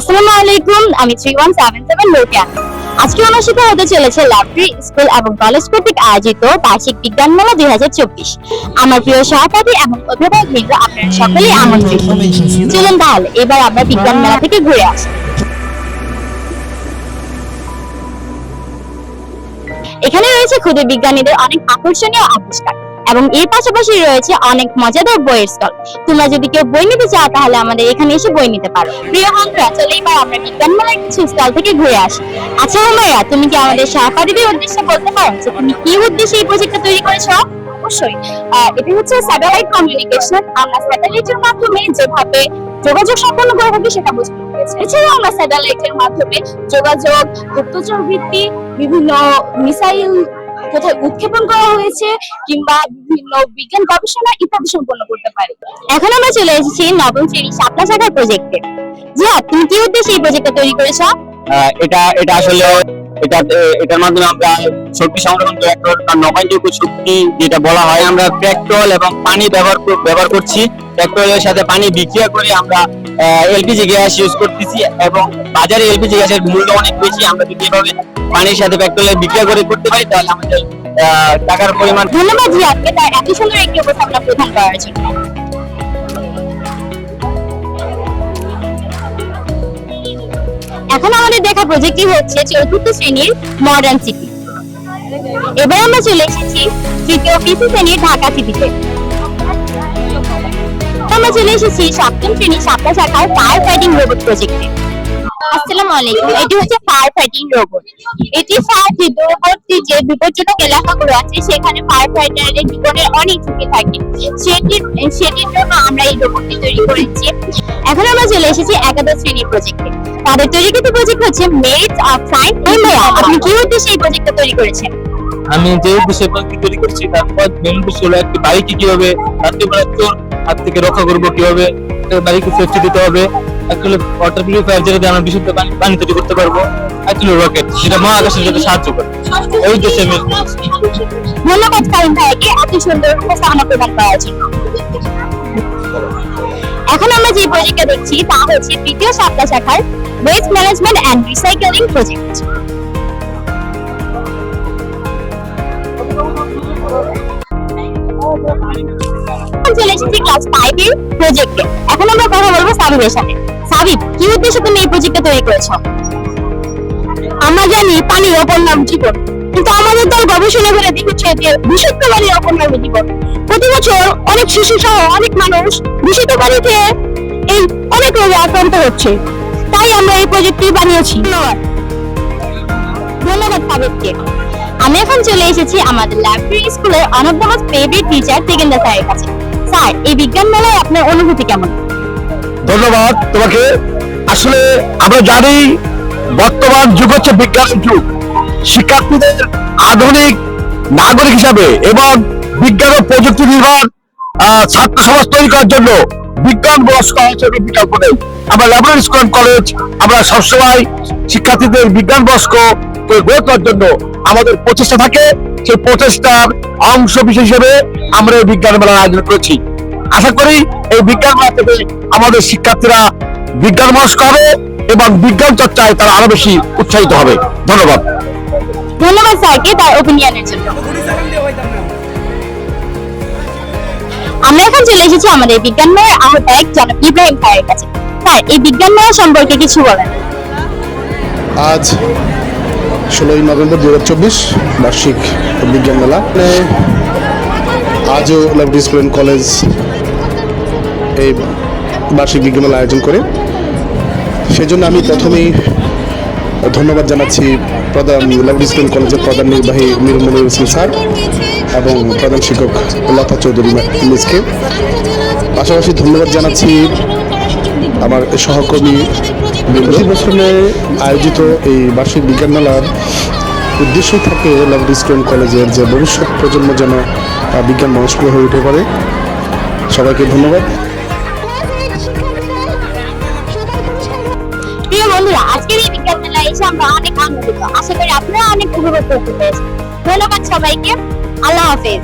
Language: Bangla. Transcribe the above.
আসসালামু আলাইকুম, আমি থ্রি ওয়ান সেভেন সেভেন লোকিয়া আজকে হতে চলেছে স্কুল এবং কলেজ কর্তৃক আয়োজিত বার্ষিক বিজ্ঞান মেলা দুই হাজার চব্বিশ। আমার প্রিয় সহপাঠী এবং অভিভাবক বৃন্দ, আপনারা সকলেই আমন্ত্রিত। চলুন তাহলে, এবার আমরা বিজ্ঞান মেলা থেকে ঘুরে আসি। এখানে রয়েছে ক্ষুদে বিজ্ঞানীদের অনেক আকর্ষণীয় আবিষ্কার। এবং এর পাশাপাশি রয়েছে অনেক মজাদার বইয়ের স্টল। তোমরা যদি কেউ বই নিতে চাও, তাহলে আমাদের এখানে এসে বই নিতে পারো। প্রিয় বন্ধুরা, চলে এবার আমরা বিজ্ঞান মেলার কিছু স্টল থেকে ঘুরে আসি। আচ্ছা হুমাইরা তুমি কি আমাদের সহপাঠীদের উদ্দেশ্যে বলতে পারো যে তুমি কি উদ্দেশ্যে এই প্রজেক্টটা তৈরি করেছ? অবশ্যই। এটা হচ্ছে স্যাটেলাইট কমিউনিকেশন আমরা স্যাটেলাইটের মাধ্যমে যেভাবে যোগাযোগ সম্পন্ন করে থাকি সেটা বোঝানো হয়েছে এছাড়াও আমরা স্যাটেলাইটের মাধ্যমে যোগাযোগ, গুপ্তচর ভিত্তিক বিভিন্ন মিসাইল কোথায় উৎক্ষেপণ করা হয়েছে কিংবা বিভিন্ন বিজ্ঞান গবেষণা ইত্যাদি সম্পন্ন করতে পারে। এখন আমরা চলে এসেছি নবম শ্রেণি শাপলা শাখার প্রজেক্টে জিয়া, তুমি কি উদ্দেশ্যে এই প্রজেক্টটা তৈরি করেছ? এটা এটা আসলে এটা এটার মাধ্যমে আমরা শক্তি সংরক্ষণ ট্র্যাক্টর নবায়নযোগ্য শক্তি যেটা বলা হয়, আমরা পেট্রোল এবং পানি ব্যবহার ব্যবহার করছি। পেট্রোলের সাথে পানি বিক্রিয়া করে আমরা এলপিজি গ্যাস ইউজ করতেছি এবং বাজারে এলপিজি গ্যাসের মূল্য অনেক বেশি। আমরা যদি এভাবে পানির সাথে পেট্রোলের বিক্রিয়া করে করতে পারি, তাহলে আমাদের টাকার পরিমাণ ধন্যবাদ জিয়াকে তার এত সুন্দর একটি উপস্থাপনা প্রদান করার জন্য। এখন আমাদের দেখা প্রজেক্টটি হচ্ছে চতুর্থ শ্রেণির মডার্ন সিটি এবার আমরা চলে এসেছি তৃতীয় পিসি শ্রেণির ঢাকা সিটিতে আমরা চলে এসেছি সপ্তম শ্রেণির সাপ্তাহ শাখার ফায়ার ফাইটিং রোবট প্রজেক্টে আসসালামু আলাইকুম। এটি হচ্ছে ফায়ার ফাইটিং রোবট এটি ফায়ার দূরবর্তী যে বিপজ্জনক এলাকাগুলো আছে, সেখানে ফায়ার ফাইটারের জীবনের অনেক ঝুঁকি থাকে। সেটির সেটির জন্য আমরা এই রোবটটি তৈরি করেছি। এখন আমরা চলে এসেছি একাদশ শ্রেণির প্রজেক্টে তাদের তৈরিকৃত প্রজেক্ট হচ্ছে মেড অফ সায়েন্স আপনি কি উদ্দেশ্যে এই প্রজেক্টটা তৈরি করেছেন? আমি যে উদ্দেশ্যে তৈরি করছি তারপর মেন উদ্দেশ্য হলো একটি বাইকে কীভাবে রাত্রি চোর হাত থেকে রক্ষা করব, কীভাবে বাইকে সেফটি দিতে হবে। আসলে ওয়াটার পিউরিফায়ার যেটা দিয়ে আমরা বিশুদ্ধ পানি পানি তৈরি করতে পারব আসলে রকেট যেটা মহাকাশের সাথে সাহায্য করে। এই আমি ধন্যবাদ কারিম ভাইয়াকে এত সুন্দর উপস্থাপনা প্রদান করার জন্য। এখন আমরা যে প্রজেক্টটা দেখছি, তা হচ্ছে তৃতীয় সাতটা শাখার waste management and recycling project চলে এসেছি ক্লাস ফাইভ এর প্রজেক্টে এখন আমরা কথা বলব সাবিবের সাথে সাবিব কি উদ্দেশ্যে তুমি এই প্রজেক্টটা তৈরি করেছ? আমরা জানি পানির অপর নাম জীবন, কিন্তু আমাদের দল গবেষণা করে দেখেছে যে বিশুদ্ধ পানির অপর নাম জীবন। প্রতি বছর অনেক শিশু সহ অনেক মানুষ দূষিত পানিতে এই অনেক রোগে আক্রান্ত হচ্ছে। তাই আমরা এই প্রজেক্টটি বানিয়েছি। ধন্যবাদ। ধন্যবাদ সাবেককে আমি এখন চলে এসেছি আমাদের লাইব্রেরি স্কুলের অনবদ্য ফেভারিট টিচার তেগেন্দা স্যারের কাছে। স্যার, এই বিজ্ঞান মেলায় আপনার অনুভূতি কেমন? ধন্যবাদ তোমাকে। আসলে আমরা জানি বর্তমান যুগ হচ্ছে বিজ্ঞানের যুগ। শিক্ষার্থীদের আধুনিক নাগরিক হিসাবে এবং বিজ্ঞান ও প্রযুক্তি নির্ভর ছাত্র সমাজ তৈরি করার জন্য বিজ্ঞান হচ্ছে কোনো বিকল্প নেই। আমরা ল্যাবরেটরি স্কুল কলেজ, আমরা সবসময় শিক্ষার্থীদের বিজ্ঞান বস্ক গড়ে তোলার জন্য আমাদের প্রচেষ্টা থাকে। সেই প্রচেষ্টার অংশ বিশেষ হিসেবে আমরা এই বিজ্ঞান মেলার আয়োজন করেছি। আশা করি এই বিজ্ঞান মেলা থেকে আমাদের শিক্ষার্থীরা বিজ্ঞান মনস্ক হবে এবং বিজ্ঞান চর্চায় তারা আরও বেশি উৎসাহিত হবে। ধন্যবাদ। ধন্যবাদ স্যারকে তার ওপিনিয়নের জন্য? আমরা এখন চলে এসেছি আমাদের বিজ্ঞান মেলার আহ্বায়ক জনাব ইব্রাহিম ভাইয়ের কাছে। স্যার এই বিজ্ঞান মেলা সম্পর্কে কিছু বলেন। আজ ষোলোই নভেম্বর দু হাজার চব্বিশ বার্ষিক বিজ্ঞান মেলা। মানে আজও লাভলি স্কুল কলেজ এই বার্ষিক বিজ্ঞান মেলা আয়োজন করে। সেজন্য আমি প্রথমেই ধন্যবাদ জানাচ্ছি প্রধান লাভলি স্কুল কলেজের প্রধান নির্বাহী মীর মনির হোসেন স্যার এবং প্রধান শিক্ষক লতা চৌধুরী মিসকে। পাশাপাশি ধন্যবাদ জানাচ্ছি আমার সহকর্মী প্রতি বছরে আয়োজিত এই বার্ষিক বিজ্ঞান মেলার উদ্দেশ্যই থাকে লাভলি স্কুল কলেজের যে ভবিষ্যৎ প্রজন্ম যেন বিজ্ঞান মনস্ক হয়ে উঠে পারে সবাইকে ধন্যবাদ। প্রিয় বন্ধুরা, আজকের এই বিজ্ঞান মেলায় এসে আমরা অনেক আনন্দিত। আশা করি আপনারা অনেক উপভোগ করতে পেরেছেন। ধন্যবাদ সবাইকে। আল্লাহ হাফেজ।